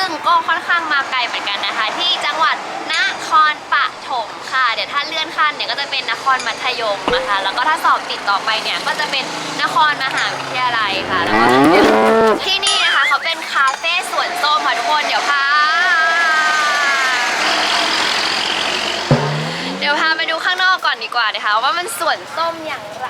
ึ่งก็ค่อนข้างมาไกลเหมือนกันนะคะ ที่จังหวัดนครปฐมค่ะ เดี๋ยวถ้าเลื่อนขั้นเนี่ยก็จะเป็นนครมัธยมนะคะ แล้วก็ถ้าสอบติดต่อไปเนี่ยก็จะเป็นนครมหาวิทยาลัยค่ะแล้วก็ที่นี่นะคะเขาเป็นคาเฟ่สวนส้มค่ะทุกคนเดี๋ยวพาเดี๋ยวพาไปดูข้างนอกก่อนดีกว่านะคะ ว่ามันสวนส้มอย่างไร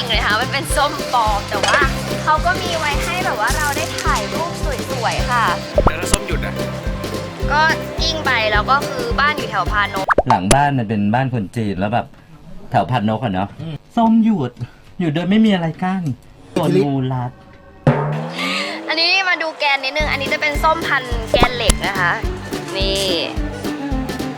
ริงเลยค่ะมันเป็นส้มปลอมแต่ว่าเขาก็มีไว้ให้แบบว่าเราได้ถ่ายรูปสวยๆค่ะ แล้วถ้าส้มหยุดอะ ก็กิ้งไปแล้วก็คือบ้านอยู่แถวพานกหลังบ้านมันเป็นบ้านคนจีนแล้วแบบแถวพันนกอะเนาะส้มหยุดหยุดโดยไม่มีอะไรกั้นตัวงูรัด อันนี้มาดูแกนนิดนึง อันนี้จะเป็นส้มพันธุ์แกนเหล็กนะคะ นี่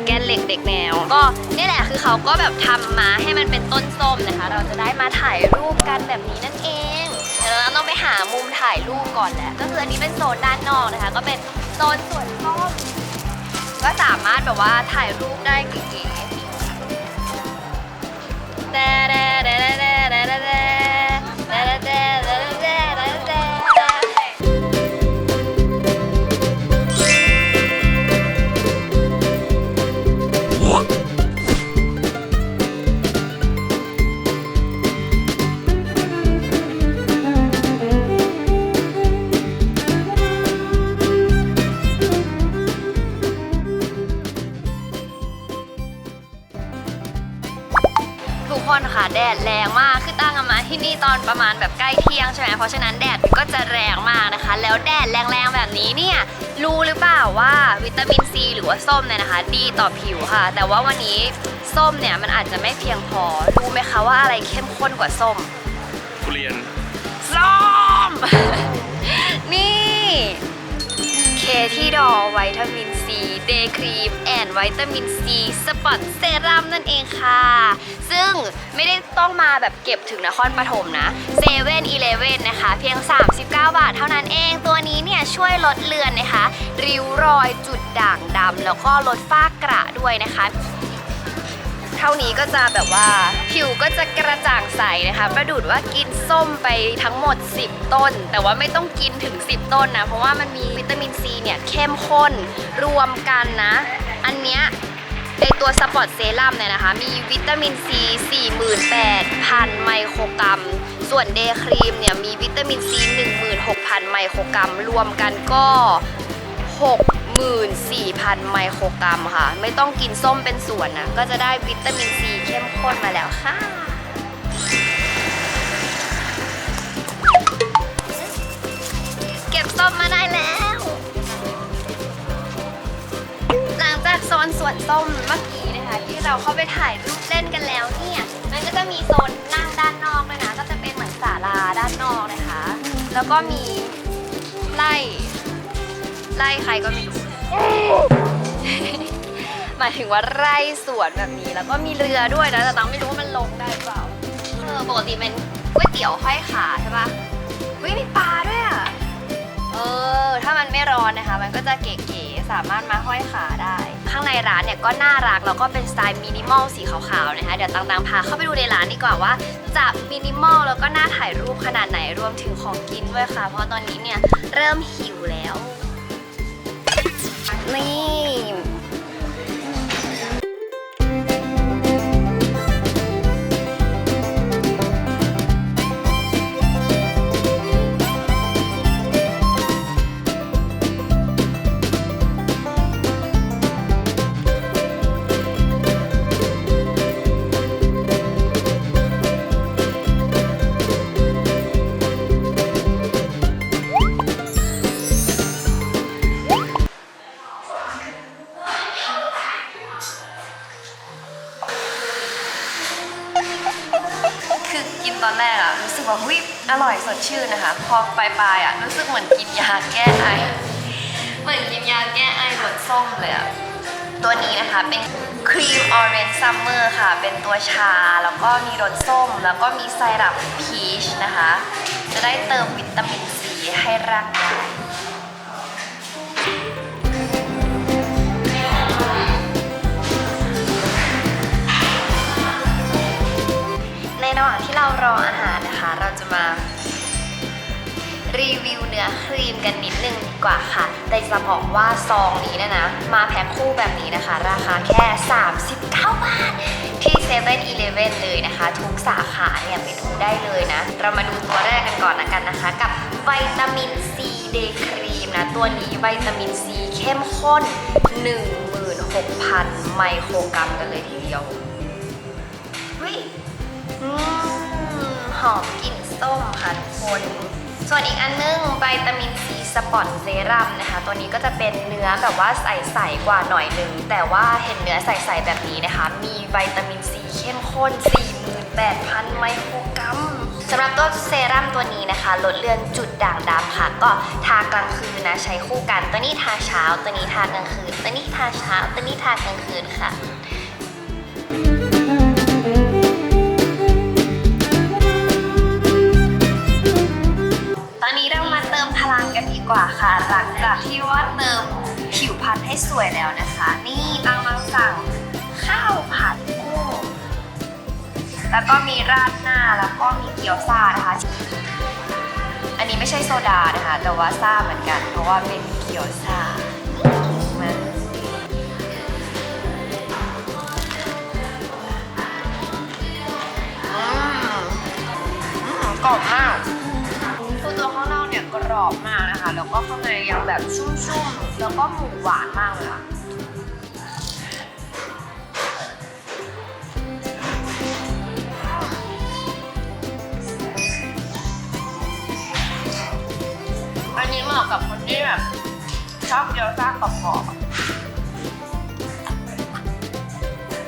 แกนเหล็กเด็กแนว ก็นี่แหละคือเขาก็แบบทำมาให้มันเป็นต้นส้มนะคะ เราจะได้มาถ่ายรูปกันแบบนี้นั่นเองเดี๋ยวเราต้องไปหามุมถ่ายรูปก่อนแหละก็คืออันนี้เป็นโซนด้านนอกนะคะ ก็เป็นโซนสวนส้มก็สามารถแบบว่าถ่ายรูปได้เก๋ๆแต่แต่แต่แต่แต่แต่แต่ แดดแรงมากคือตั้งมาที่นี่ตอนประมาณแบบใกล้เที่ยงใช่ไหมเพราะฉะนั้นแดดมันก็จะแรงมากนะคะ แล้วแดดแรงๆแบบนี้เนี่ยรู้หรือเปล่าว่าวิตามินซีหรือว่าส้มเนี่ยนะคะ ดีต่อผิวค่ะ แต่ว่าวันนี้ส้มเนี่ยมันอาจจะไม่เพียงพอรู้ไหมคะว่าอะไรเข้มข้นกว่าส้มทุเรียนส้ม นี่ เคที่ดอวิตามินซีเดย์ครีมแอนวิตามินซีสปอตเซรั่มนั่นเองค่ะ ซึ่งไม่ได้ต้องมาแบบเก็บถึงนครปฐมนะเซเว่นอีเลเว่นนะคะ เพียง 39 บาทเท่านั้นเองตัวนี้เนี่ยช่วยลดเลือนนะคะ ริ้วรอยจุดด่างดำแล้วก็ลดฝ้ากระด้วยนะคะ เท่านี้ก็จะแบบว่าผิวก็จะกระจ่างใสนะคะ ประดุดว่ากินส้มไปทั้งหมด 10 ต้น แต่ว่าไม่ต้องกินถึง 10 ต้นนะ เพราะว่ามันมีวิตามินซีเนี่ยเข้มข้นรวมกันนะ อันเนี้ยในตัวสปอร์ตเซรั่มเนี่ยนะคะ มีวิตามินซี 48,000 ไมโครกรัม ส่วนเดย์ครีมเนี่ยมีวิตามินซี 16,000 ไมโครกรัม รวมกันก็ 64,000 ไมโครกรัมค่ะ ไม่ต้องกินส้มเป็นส่วนนะ ก็จะได้วิตามินซีเข้มข้นมาแล้วค่ะ เก็บส้มมาได้แล้ว หลังจากโซนสวนส้มเมื่อกี้นะคะ ที่เราเข้าไปถ่ายรูปเล่นกันแล้วเนี่ย มันก็จะมีโซนนั่งด้านนอกด้วยนะ ก็จะเป็นเหมือนศาลาด้านนอกนะคะ แล้วก็มีไล่ไล่ใครก็ไม่รู้ หมายถึงว่าไร่สวนแบบนี้แล้วก็มีเรือด้วยนะแต่ตังไม่รู้ว่ามันลงได้หรือเปล่าเออปกติเป็นก๋วยเตี๋ยวห้อยขาใช่ปะวิมีปลาด้วยอะเออ ถ้ามันไม่ร้อนนะคะ มันก็จะเก๋ๆสามารถมาห้อยขาได้ ข้างในร้านเนี่ยก็น่ารักแล้วก็เป็นสไตล์มินิมอลสีขาวๆนะคะ เดี๋ยวตังๆพาเข้าไปดูในร้านดีกว่าว่า จะมินิมอลแล้วก็น่าถ่ายรูปขนาดไหนรวมถึงของกินด้วยค่ะ เพราะตอนนี้เนี่ยเริ่มหิวแล้ว นี่ อร่อยสดชื่นนะคะ พอปลายๆอะรู้สึกเหมือนกินยาแก้ไอ เหมือนกินยาแก้ไอรสส้มเลยอะ ตัวนี้นะคะเป็นครีมออเรนจ์ซัมเมอร์ค่ะ เป็นตัวชา แล้วก็มีรสส้ม แล้วก็มีไซรัปพีชนะคะ จะได้เติมวิตามินซีให้ร่างกาย ระหว่างที่เรารออาหารนะคะ เราจะมารีวิวเนื้อครีมกันนิดนึงดีกว่าค่ะ แต่จะบอกว่าซองนี้นะนะ มาแพ็คคู่แบบนี้นะคะ ราคาแค่ 39 บาท ที่7 e เ e ่ e อเลยนะคะ ทุกสาขาเนี่ยไปดูได้เลยนะ เรามาดูตัวแรกกันก่อนละกันนะคะ กับวิตามินซีเดย์ครีมนะ ตัวนี้วิตามินซีเข้มข้น 16,000 ไมโครกรัมกันเลยทีเดียว อืมหอมกลิ่นส้มค่ะทุกคน ส่วนอีกอันนึงวิตามินซีสปอตเซรั่มนะคะ ตัวนี้ก็จะเป็นเนื้อแบบว่าใสๆกว่าหน่อยนึง แต่ว่าเห็นเนื้อใสๆแบบนี้นะคะ มีวิตามินซีเข้มข้น 48,000 ไมโครกรัมสำหรับตัวเซรั่มตัวนี้นะคะ ลดเลือนจุดด่างดำค่ะ ก็ทากลางคืนนะ ใช้คู่กัน ตัวนี้ทาเช้า ตัวนี้ทากลางคืน ตัวนี้ทาเช้า ตัวนี้ทากลางคืนค่ะาค่ะหลังจากที่ว่าเติมผิวพรรณให้สวยแล้วนะคะ นี่ตังมาสั่งข้าวผัดกุ้งแล้วก็มีราดหน้าแล้วก็มีเกี๊ยวซ่านะคะ อันนี้ไม่ใช่โซดานะคะ แต่ว่าซ่าเหมือนกัน เพราะว่าเป็นเกี๊ยวซ่ามาอืมอืมกรอบมาก ก็ข้างในยังแบบชุ่มๆ แล้วก็หมูหวานมากเลยอะอันนี้เหมาะกับคนที่แบบชอบเกี๊ยวซ่ากรอบๆ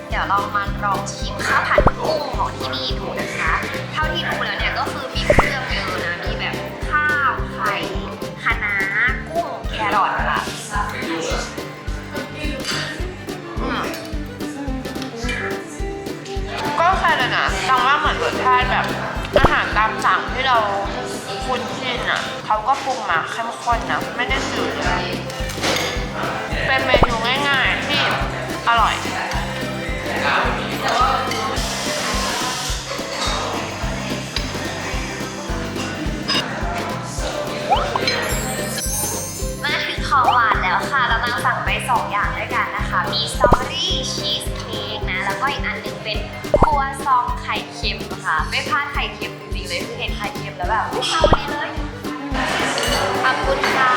เดี๋ยวเรามาลองชิมข้าวผัดกุ้งของที่นี่ดูนะคะ เท่าที่ดูแล้วเนี่ยก็คือ รอทค่ะก็ใช่เลยนะจังว่าเหมือนรสชาติแบบอาหารตามสั่งที่เราคุ้นชินอะเขาก็ปรุงมาเข้มข้นนะ ไม่ได้จืดเลยเป็นเมนูง่ายๆที่อร่อย ของหวานแล้วค่ะเราตั้งสั่งไป 2 อย่างด้วยกันนะคะ มีสตรอเบอรี่ชีสเค้กนะ แล้วก็อีกอันหนึงเป็นครัวซองไข่เค็มค่ะ ไม่พลาดไข่เค็มจริงๆเลยคือเห็นไข่เค็มแล้วแบบไม่เข้าดีเลยขอบคุณค่ะ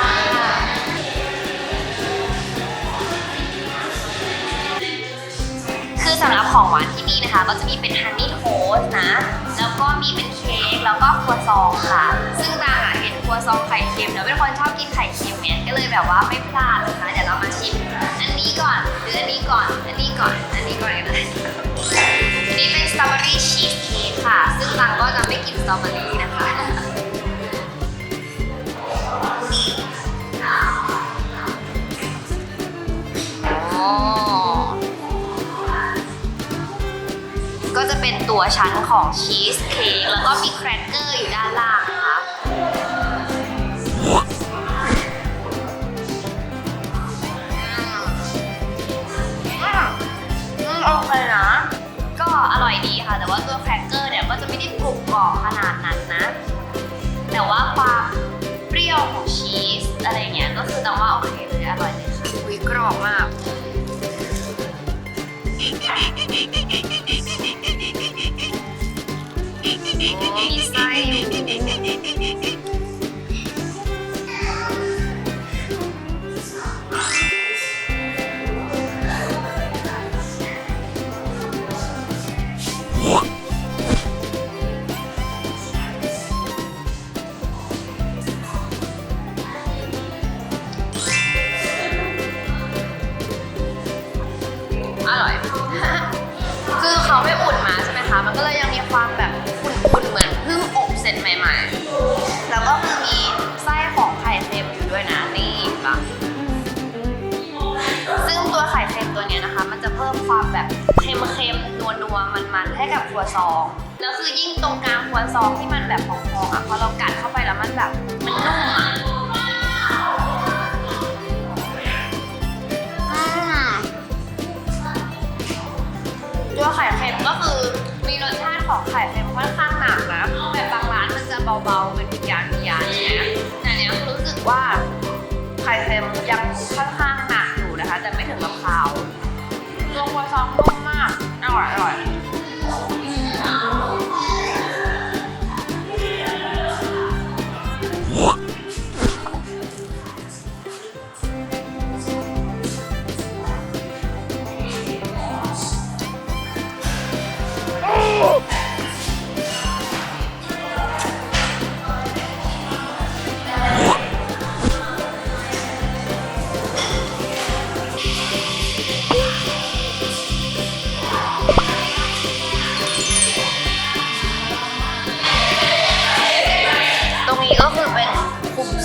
คือสำหรับของหวานที่นี่นะคะ ก็จะมีเป็นฮันนี่โทสต์นะ แล้วก็มีเป็นเค้กแล้วก็ครัวซองค่ะ ซึ่งตางอะเห็น ครัวซองไข่เค็มแล้วเป็นคนชอบกินไข่เค็มเนี่ยก็เลยแบบว่าไม่พลาดนะคะเดี๋ยวเรามาชิมอันนี้ก่อนหรืออันนี้ก่อน อันนี้ก่อน อันนี้ก่อนเลยอันนี้เป็นสตรอเบอรี่ชีสเค้กค่ะ ซึ่งตังก็จะไม่กินสตรอเบอรี่นะคะก็จะเป็นตัวชั้นของชีสเค้กแล้วก็มีแครกเกอร์อยู่ด้าน อุ้ยกรอบมาก มีไส้อยู่ นะคะ มันก็เลยยังมีความแบบอุ่นๆเหมือนเพิ่งอบเสร็จใหม่ๆ แล้วก็คือมีไส้ของไข่เค็มอยู่ด้วยนะนี่ปะซึ่งตัวไข่เค็มตัวเนี้ยนะคะ มันจะเพิ่มความแบบเค็มๆนัวๆมันๆให้กับครัวซองแล้วคือยิ่งตรงกลางครัวซองที่มันแบบพองๆอะพอเรากัดเข้าไปแล้วมันแบบ็มยังค่อนข้างหนักอยู่นะคะ แต่ไม่ถึงกับขาวตัวครัวซองก็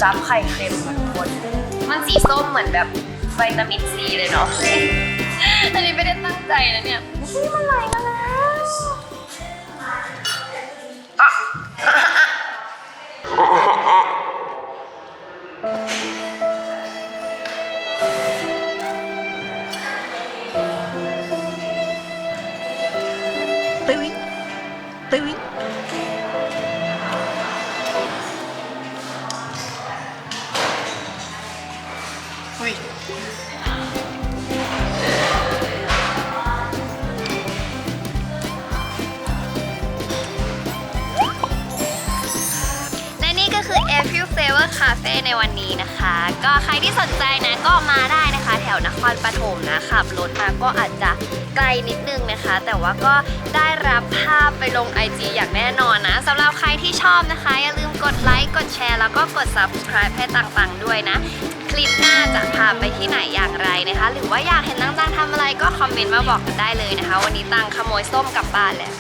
ซับไข่เค็มค่ะทุกคน มันสีส้มเหมือนแบบวิตามินซีเลยเนาะ อันนี้ไม่ได้ตั้งใจนะเนี่ยนี่มันไหลมาย Flavor Cafe ในวันนี้นะคะ ก็ใครที่สนใจนะก็มาได้นะคะ แถวนครปฐมนะขับรถมาก็อาจจะไกลนิดนึงนะคะ แต่ว่าก็ได้รับภาพไปลง IG อย่างแน่นอนนะสำหรับใครที่ชอบนะคะ อย่าลืมกดไลค์กดแชร์แล้วก็กด subscribe ให้ต่างๆ ด้วยนะ คลิปหน้าจะพาไปที่ไหนอย่างไรนะคะ หรือว่าอยากเห็นตังๆทำอะไรก็คอมเมนต์มาบอกกันได้เลยนะคะ วันนี้ตังขโมยส้มกลับบ้านแหล้ว